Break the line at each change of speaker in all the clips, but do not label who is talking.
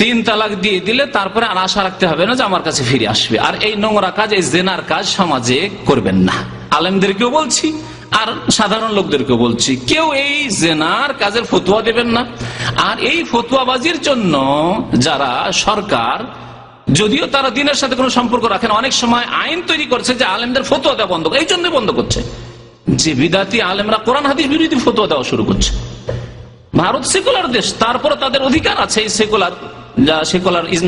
তিন তালাক দিয়ে দিলে তারপরে আর আশা রাখতে হবে না যে আমার কাছে ফিরে আসবে। আর এই নোংরা কাজ, এই জেনার কাজ সমাজে করবেন না। আলেমদেরকেও বলছি, আর সাধারণ লোকদেরকেও বলছি, কেউ এই জেনার কাজের ফতুয়া দেবেন না। আর এই ফতুয়াবাজির জন্য যারা সরকার, যদিও তারা দিনের সাথে কোনো সম্পর্ক রাখে না অনেক সময় আইন তৈরি করছে যে আলেমদের ফতুয়া দেওয়া বন্ধ। এই জন্য বন্ধ করছে। যে বিদাতি আলেমরা কোরআন, হাদিস বিরোধী ফতুয়া দেওয়া শুরু করছে। ভারত সেকুলার দেশ, তারপরে তাদের অধিকার আছে এই সেকুলার যা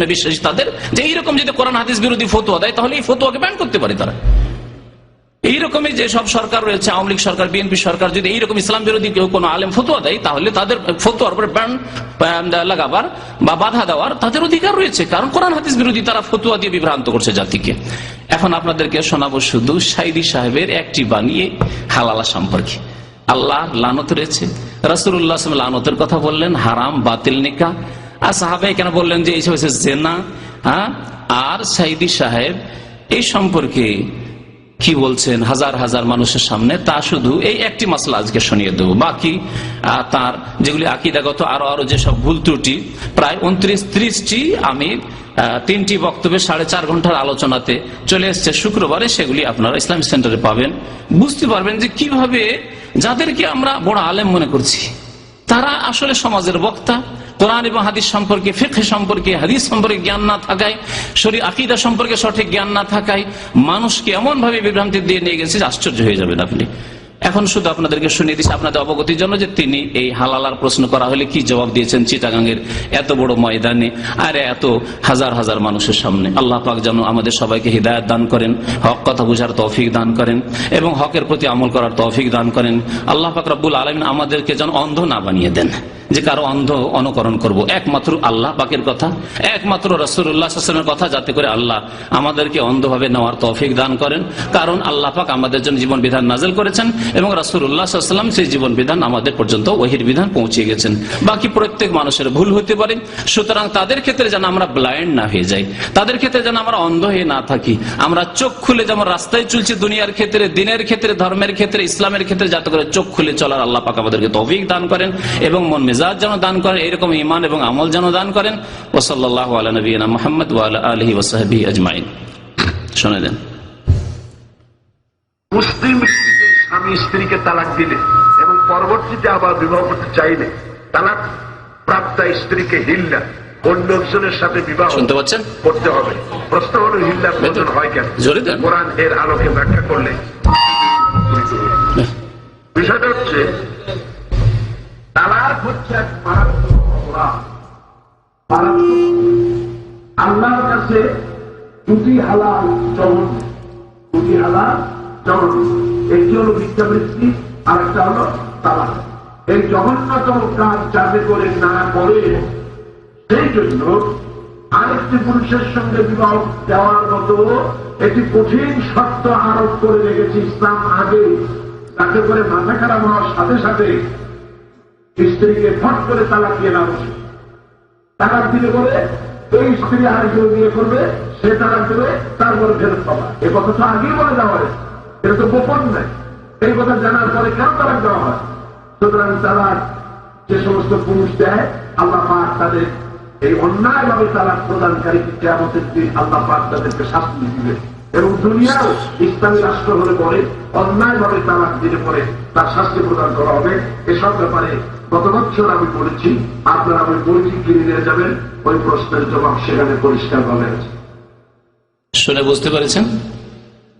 বিশ্বাসী, তাদের যে এইরকম যদি কোরআন, হাদিস বিরোধী দেয়, তাহলে এই ফতুয়াকে ব্যান করতে পারে তারা। এইরকমই সরকার রয়েছে, আওয়ামী লীগ সরকার, বিএনপি সরকার, যদি এইরকম ইসলাম বিরোধী কেউ কোনো আলেম ফতুয়া দেয়, তাহলে তাদের ফতুয়ার উপরে ব্যান লাগাবার বা বাধা দেওয়ার তাদের অধিকার রয়েছে। কারণ কোরআন, হাদিস বিরোধী তারা ফতুয়া দিয়ে বিভ্রান্ত করছে জাতিকে। এখন আপনাদেরকে শোনাবো শুধু সাইদি সাহেবের একটি বানিয়ে হালালা সম্পর্কে। আল্লাহ লানত রয়েছে। রাসুল্লাহ লানতের কথা বললেন, হারাম, বাতিল, নিকা। আর সাহাবাই কেন বললেন যে এইসব হচ্ছে জেনা? হ্যাঁ? আর সাইদি সাহেব এই সম্পর্কে কি বলছেন হাজার হাজার মানুষের সামনে? তা শুধু এই একটি মাসলা আজকে শুনিয়ে দেবো। বাকি তার যেগুলি আকিদাগত আরও আরও যেসব ভুল ত্রুটি, প্রায় উনত্রিশ ত্রিশটি আমি তিনটি বক্তব্যে সাড়ে চার ঘণ্টার আলোচনাতে চলে এসছে। শুক্রবারে সেগুলি আপনারা ইসলামিক সেন্টারে পাবেন। বুঝতে পারবেন যে কীভাবে যাদেরকে আমরা বড় আলেম মনে করছি, তারা আসলে সমাজের বক্তা। কোরআন এবং হাদিস সম্পর্কে ফেকে সম্পর্কে, হাদিস সম্পর্কে জ্ঞান না থাকায় শরীর আকিদা সম্পর্কে সঠিক জ্ঞান না থাকায় মানুষকে এমন ভাবে বিভ্রান্তি দিয়ে নিয়ে গেছে আশ্চর্য হয়ে যাবেন আপনি। এখন শুধু আপনাদেরকে শুনিয়ে দিচ্ছি, আপনাদের অবগতির জন্য যে তিনি এই হালালার প্রশ্ন করা হলে কি জবাব দিয়েছেন চিটাগাঙ্গের এত বড় ময়দানে, আর এত হাজার হাজার মানুষের সামনে। আল্লাহ পাক যেন আমাদের সবাইকে হৃদায়ত দান করেন, হক কথা বুঝার তৌফিক দান করেন এবং হকের প্রতি আমল করার তৌফিক দান করেন। আল্লাহ পাক রব্বুল আলমিন আমাদেরকে যেন অন্ধ না বানিয়ে দেন। যে কারও অন্ধ অনুকরণ করব। একমাত্র আল্লাহ পাকের কথা, একমাত্র রসুল্লাহামের কথা যাতে করে আল্লাহ আমাদেরকে অন্ধভাবে নেওয়ার তৌফিক দান করেন। কারণ আল্লাহ পাক আমাদের জন্য জীবন বিধান নাজেল করেছেন এবং রাসুল্লাহাম সেই জীবন বিধান আমাদের পর্যন্ত ওহির বিধান পৌঁছে গেছেন। বাকি প্রত্যেক মানুষের ভুল হতে পারে। সুতরাং তাদের ক্ষেত্রে যেন আমরা ব্লাইন্ড না হয়ে যাই, তাদের ক্ষেত্রে যেন আমরা অন্ধ হয়ে না থাকি। আমরা চোখ খুলে যেমন রাস্তায় চলছি দুনিয়ার ক্ষেত্রে, দিনের ক্ষেত্রে, ধর্মের ক্ষেত্রে, ইসলামের ক্ষেত্রে, যাতে করে চোখ খুলে চলার আল্লাহ পাক আমাদেরকে তৌফিক দান করেন এবং মন মেজাজ যেন দান করেন এরকম ইমান এবং আমল যেন দান করেন। ওসল্লাহ আলা নবীনা মোহাম্মদ ওয়াল আলহি ওসাহাবি আজমাইন। শুনে দেন
মুসলিম স্ত্রীকে স্বামী স্ত্রীকে তালাক দিলে এবং পরবর্তীতে আবার বিবাহ করতে চাইলে তালাক প্রাপ্তা স্ত্রীকে হিল্লা অন্য একজনের সাথে বিবাহ
শুনতে পাচ্ছেন?
করতে হবে। প্রশ্ন হলো হিল্লার প্রয়োজন হয় কেন?
জোরে
কোরআন এর আলোকে ব্যাখ্যা করলে বিষয়টা হচ্ছে হচ্ছে এক মারাত্মক অপরাধ। আল্লাহর কাছে দুটি হালাল চরণ দুটি হালাল চরণ একটি হলো ভিক্ষাবৃত্তি আর একটা হলো তালাক। এই জঘন্যতম কাজ যাতে করে না করে, সেই জন্য আরেকটি পুরুষের সঙ্গে বিবাহ দেওয়ার মতো একটি কঠিন শর্ত আরোপ করে রেখেছে ইসলাম আগে। যাতে করে মাথা খারাপ হওয়ার সাথে সাথে স্ত্রীকে ফট করে তালাক দিয়ে না বসে তালাক দিলে বলে এই স্ত্রী আর কেউ বিয়ে করবে, সে তালাক দেবে তারপরে ফেরত পাবা। এ কথা তো আগেই বলে দেওয়া হয় এটা তো গোপন নাই এই কথা জানার পরে কেন তালাক দেওয়া হয়? সুতরাং তালাক যে সমস্ত পুরুষ দেয়, আল্লাহ পাক তাদের এই অন্যায় ভাবে তালাক প্রদানকারীকে আমাদের দিন আল্লাহ পাক তাদেরকে শাস্তি দিবে এবং দুনিয়াও ইসলামী রাষ্ট্র হলে পরে অন্যায় ভাবে তালাক দিলে পরে তার শাস্তি প্রদান করা হবে। এসব ব্যাপারে গত বছর আমি বলেছি আপনারা আমি বইটি কিনে নিয়ে যাবেন, ওই প্রশ্নের জবাব সেখানে পরিষ্কার ভাবে আছে।
শুনে বুঝতে পেরেছেন?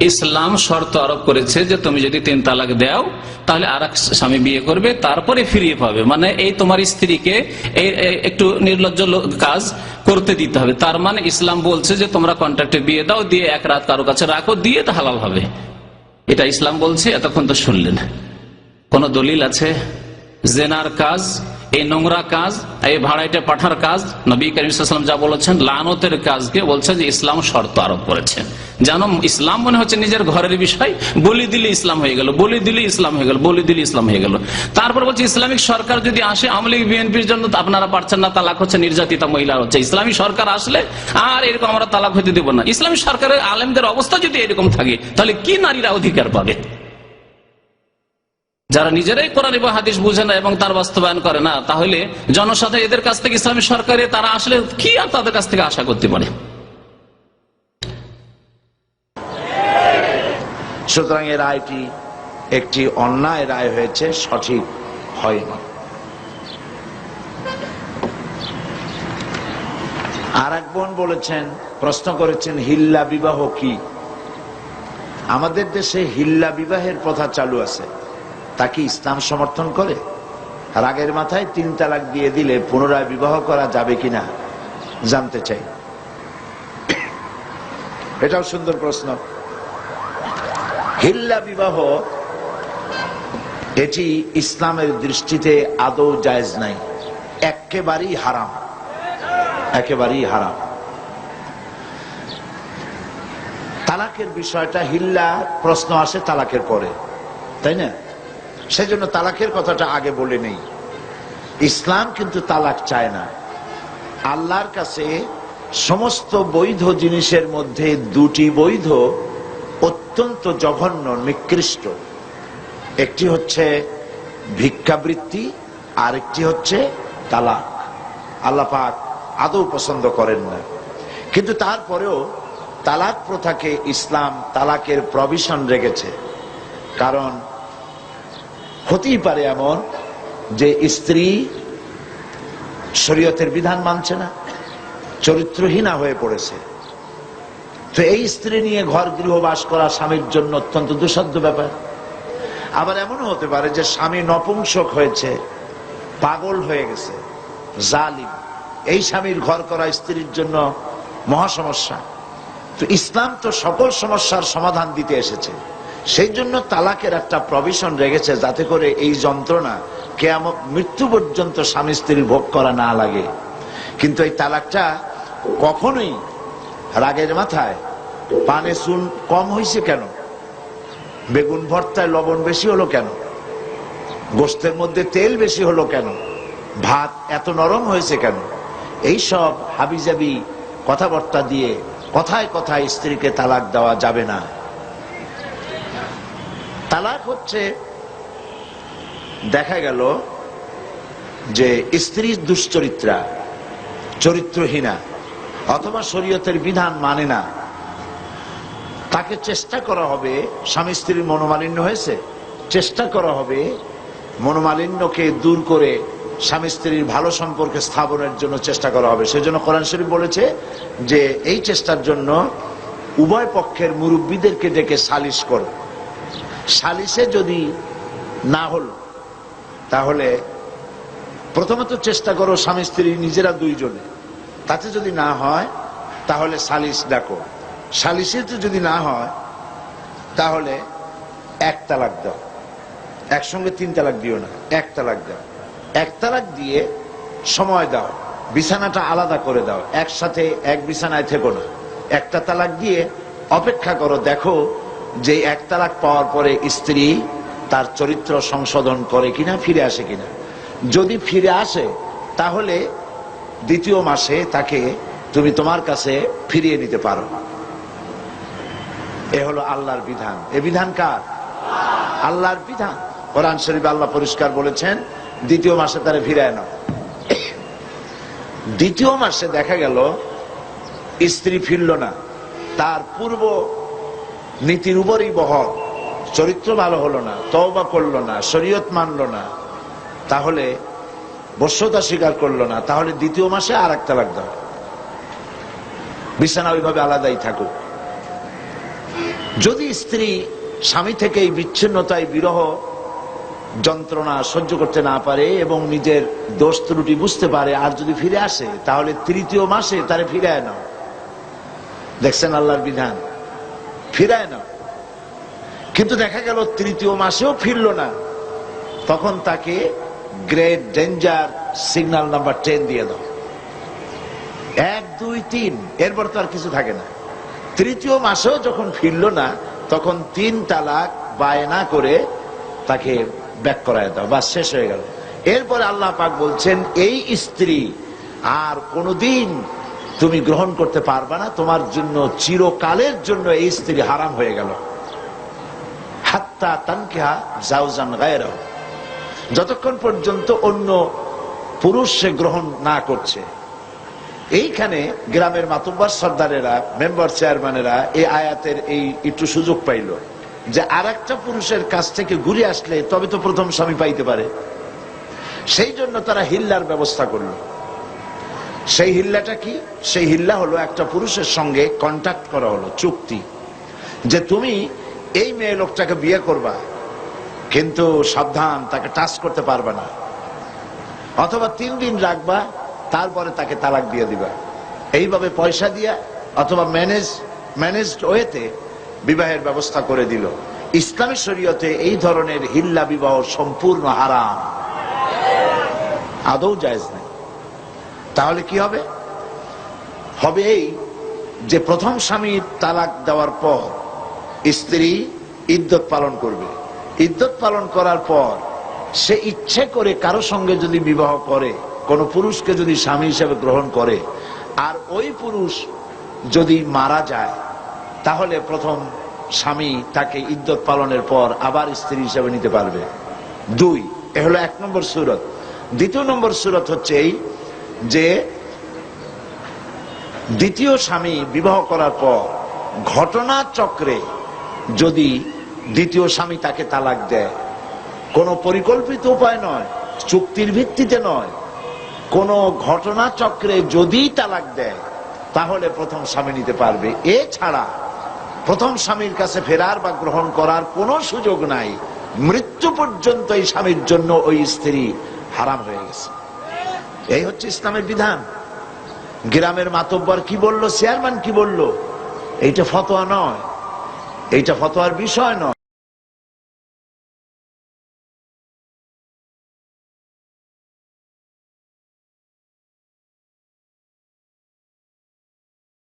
ইসলাম শর্ত আরোপ করেছে যে তুমি যদি তিন তালাক দাও, তাহলে আর স্বামী বিয়ে করবে, তারপরে ফিরিয়ে পাবে। মানে এই তোমার স্ত্রীকে একটু নির্লজ্জ কাজ করতে দিতে হবে। তার মানে ইসলাম বলছে যে তোমরা কন্ট্রাক্টে বিয়ে দাও, দিয়ে এক রাত কারও কাছে রাখো, দিয়ে তো হালাল হবে। এটা ইসলাম বলছে, এতক্ষণ তো শুনলেন। কোন দলিল আছে? জেনার কাজ, এই নোংরা কাজ, এই ভাড়াইটা পাঠার কাজ, নবী করিম যা বলেছেন, লানতের কাজকে বলছে যে ইসলাম শর্ত আরোপ করেছে যেন ইসলাম মনে হচ্ছে নিজের ঘরের বিষয়, বলি দিলে ইসলাম হয়ে গেল, বলি দিলে ইসলাম হয়ে গেল, বলি দিলে ইসলাম হয়ে গেল। তারপর বলছে, ইসলামিক সরকার যদি আসে, আওয়ামী লীগ, বিএনপির জন্য আপনারা পারছেন না, তালাক হচ্ছে নির্যাতিতা মহিলা হচ্ছে। ইসলামী সরকার আসলে আর এরকম আমরা তালাক হতে দেবো না। ইসলামী সরকারের আলেমদের অবস্থা যদি এরকম থাকে, তাহলে কি নারীরা অধিকার পাবে? যারা নিজেরাই কোরআন এবং হাদিস বুঝে না এবং তার বাস্তবায়ন করে না, তাহলে জনসাধারণ এদের কাছ থেকে ইসলামী সরকারে তারা আসলে কি আর তাদের কাছ থেকে আশা করতে পারে?
সুতরাং এই রায়টি একটি অন্যায় রায় হয়েছে, সঠিক হয়নি আর এক বোন বলেছেন, প্রশ্ন করেছেন, হিল্লা বিবাহ কি? আমাদের দেশে হিল্লা বিবাহের প্রথা চালু আছে। তা কি ইসলাম সমর্থন করে? রাগের মাথায় তিন তালাক দিয়ে দিলে পুনরায় বিবাহ করা যাবে কিনা জানতে চাই। এটাও সুন্দর প্রশ্ন। হিল্লা বিবাহ, এটি ইসলামের দৃষ্টিতে আদৌ জায়েজ নাই। একেবারেই হারাম। একেবারেই হারাম। তালাকের বিষয়টা হিল্লা প্রশ্ন আসে তালাকের পরে, তাই না? সেজন্য তালাকের কথাটা আগে বলে নেই। ইসলাম কিন্তু তালাক চায় না। আল্লাহর কাছে সমস্ত বৈধ জিনিসের মধ্যে দুটি বৈধ অত্যন্ত জঘন্য, নিকৃষ্ট। একটি হচ্ছে ভিক্ষাবৃত্তি আর একটি হচ্ছে তালাক। আল্লাহ পাক আদৌ পছন্দ করেন না। কিন্তু তারপরেও তালাক প্রথাকে ইসলাম তালাকের প্রভিশন রেখেছে। কারণ হতেই পারে এমন যে স্ত্রী শরীয়তের বিধান মানছে না, চরিত্রহীনা হয়ে পড়েছে। তো এই স্ত্রী নিয়ে ঘর গৃহবাস করা স্বামীর জন্য অত্যন্ত দুঃসাধ্য ব্যাপার। আবার এমনও হতে পারে যে স্বামী নপুংসক হয়েছে, পাগল হয়ে গেছে, জালিম। এই স্বামীর ঘর করা স্ত্রীর জন্য মহা সমস্যা। তো ইসলাম তো সকল সমস্যার সমাধান দিতে এসেছে। সেই জন্য তালাকের একটা প্রভিশন রেখেছে যাতে করে এই যন্ত্রণা কেয়ামত মৃত্যু পর্যন্ত স্বামী স্ত্রীর ভোগ করা না লাগে। কিন্তু এই তালাকটা কখনোই রাগের মাথায়, পানে চুন কম হয়েছে কেন? বেগুন ভর্তায় লবণ বেশি হলো কেন? গোস্তের মধ্যে তেল বেশি হলো কেন? ভাত এত নরম হয়েছে কেন? এই সব হাবিজাবি কথাবার্তা দিয়ে কথায় কথায় স্ত্রীকে তালাক দেওয়া যাবে না। তালাক হচ্ছে, দেখা গেল যে স্ত্রীর দুশ্চরিত্রা, চরিত্রহীনা, অথবা শরীয়তের বিধান মানে না, তাকে চেষ্টা করা হবে, স্বামী স্ত্রীর মনোমালিন্য হয়েছে, চেষ্টা করা হবে মনোমালিন্যকে দূর করে স্বামী স্ত্রীর ভালো সম্পর্কে স্থাপনের জন্য চেষ্টা করা হবে। সেজন্য কোরআন শরীফ বলেছে যে, এই চেষ্টার জন্য উভয় পক্ষের মুরব্বীদেরকে ডেকে সালিশ করো। সালিশে যদি না হল, তাহলে প্রথমত চেষ্টা করো স্বামী স্ত্রী নিজেরা দুইজনে। তাতে যদি না হয়, তাহলে সালিশ ডাকো সালিশিতে যদি না হয়, তাহলে এক তালাক দাও। একসঙ্গে তিন তালাক দিও না, এক তালাক দাও। এক তালাক দিয়ে সময় দাও, বিছানাটা আলাদা করে দাও। একসাথে এক বিছানায় থেকো না। একটা তালাক দিয়ে অপেক্ষা করো, দেখো যে এক তালাক পাওয়ার পরে স্ত্রী তার চরিত্র সংশোধন করে কিনা, ফিরে আসে কিনা। যদি ফিরে আসে, তাহলে দ্বিতীয় মাসে তাকে তুমি তোমার কাছে ফিরিয়ে নিতে পারো। এ হলো আল্লাহর বিধান। এ বিধান কার? আল্লাহর বিধান। কোরআন শরীফ আল্লাহ পরিষ্কার বলেছেন, দ্বিতীয় মাসে তারা ফিরায় না দ্বিতীয় মাসে দেখা গেল, স্ত্রী ফিরল না। তার পূর্ব নীতির উপরই বহল চরিত্র ভালো হলো না, তওবা করল না, শরীয়ত মানলো না, তাহলে বস্যতা স্বীকার করল না, তাহলে দ্বিতীয় মাসে আর একটা লাগতে হবে বিছানা ওইভাবে আলাদাই থাকুক। যদি স্ত্রী স্বামী থেকে এই বিচ্ছিন্নতায় বিরহ যন্ত্রণা সহ্য করতে না পারে এবং নিজের দোষ ত্রুটি বুঝতে পারে, আর যদি ফিরে আসে, তাহলে তৃতীয় মাসে তারে ফিরে নাও। দেখছেন আল্লাহর বিধান? ফিরায় নাও কিন্তু দেখা গেল তৃতীয় মাসেও ফিরল না। তখন তাকে great danger signal number ten দিয়ে দাও। এক, দুই, তিন, এরপর তো আর কিছু থাকে না। তৃতীয় মাসেও যখন ফিরল না, তখন তিন তালাক বায়না করে তাকে ব্যাক করায় দাও। বা শেষ হয়ে গেল। এরপরে আল্লাহ পাক বলছেন, এই স্ত্রী আর কোনোদিন তুমি গ্রহণ করতে পারবে না, তোমার জন্য চিরকালের জন্য এই স্ত্রী হারাম হয়ে গেল। যতক্ষণ পর্যন্ত অন্য পুরুষ সে গ্রহণ না করছে। এইখানে গ্রামের মাতুব্বার সর্দারেরা, মেম্বার চেয়ারম্যানেরা এই আয়াতের এই একটু সুযোগ পাইল যে আর পুরুষের কাছ থেকে ঘুরে আসলে তবে তো প্রথম স্বামী পাইতে পারে। সেই জন্য তারা হিল্লার ব্যবস্থা করল। সেই হিল্লাটা কি? সেই হিল্লা হলো একটা পুরুষের সঙ্গে কন্ট্যাক্ট করা হলো, চুক্তি। যে তুমি এই মেয়ে লোকটাকে বিয়ে করবা, কিন্তু সাবধান, তাকে টাচ করতে পারবে না। অথবা তিন দিন রাখবা, তারপরে তাকে তালাক দিয়ে দিবা। এইভাবে পয়সা দিয়া অথবা ম্যানেজ ম্যানেজড ওয়েতে বিবাহের ব্যবস্থা করে দিল। ইসলামী শরীয়তে এই ধরনের হিল্লা বিবাহ সম্পূর্ণ হারাম। আদৌ জায়েজ নেই। তাহলে কি হবে? হবে এই যে প্রথম স্বামীর তালাক দেওয়ার পর স্ত্রী ইদ্যত পালন করবে। ইদ্যত পালন করার পর সে ইচ্ছে করে কারও সঙ্গে যদি বিবাহ করে, কোন পুরুষকে যদি স্বামী হিসেবে গ্রহণ করে, আর ওই পুরুষ যদি মারা যায়, তাহলে প্রথম স্বামী তাকে ইদ্যত পালনের পর আবার স্ত্রী হিসেবে নিতে পারবে। দুই, এ হলো এক নম্বর সুরত। দ্বিতীয় নম্বর সুরত হচ্ছে এই যে দ্বিতীয় স্বামী বিবাহ করার পর ঘটনা চক্রে যদি দ্বিতীয় স্বামী তাকে তালাক দেয়, কোনো পরিকল্পিত উপায় নয়, চুক্তির ভিত্তিতে নয়, কোনো ঘটনা চক্রে যদি তালাক দেয়, তাহলে প্রথম স্বামী নিতে পারবে। এছাড়া প্রথম স্বামীর কাছে ফেরার বা গ্রহণ করার কোনো সুযোগ নাই। মৃত্যু পর্যন্ত এই স্বামীর জন্য ওই স্ত্রী হারাম হয়ে গেছে। এই হচ্ছে ইসলামের বিধান। গ্রামের মাতব্বর কি বলল, চেয়ারম্যান কি বলল, এইটা ফতোয়া নয়, এইটা ফতোয়ার বিষয় নয়।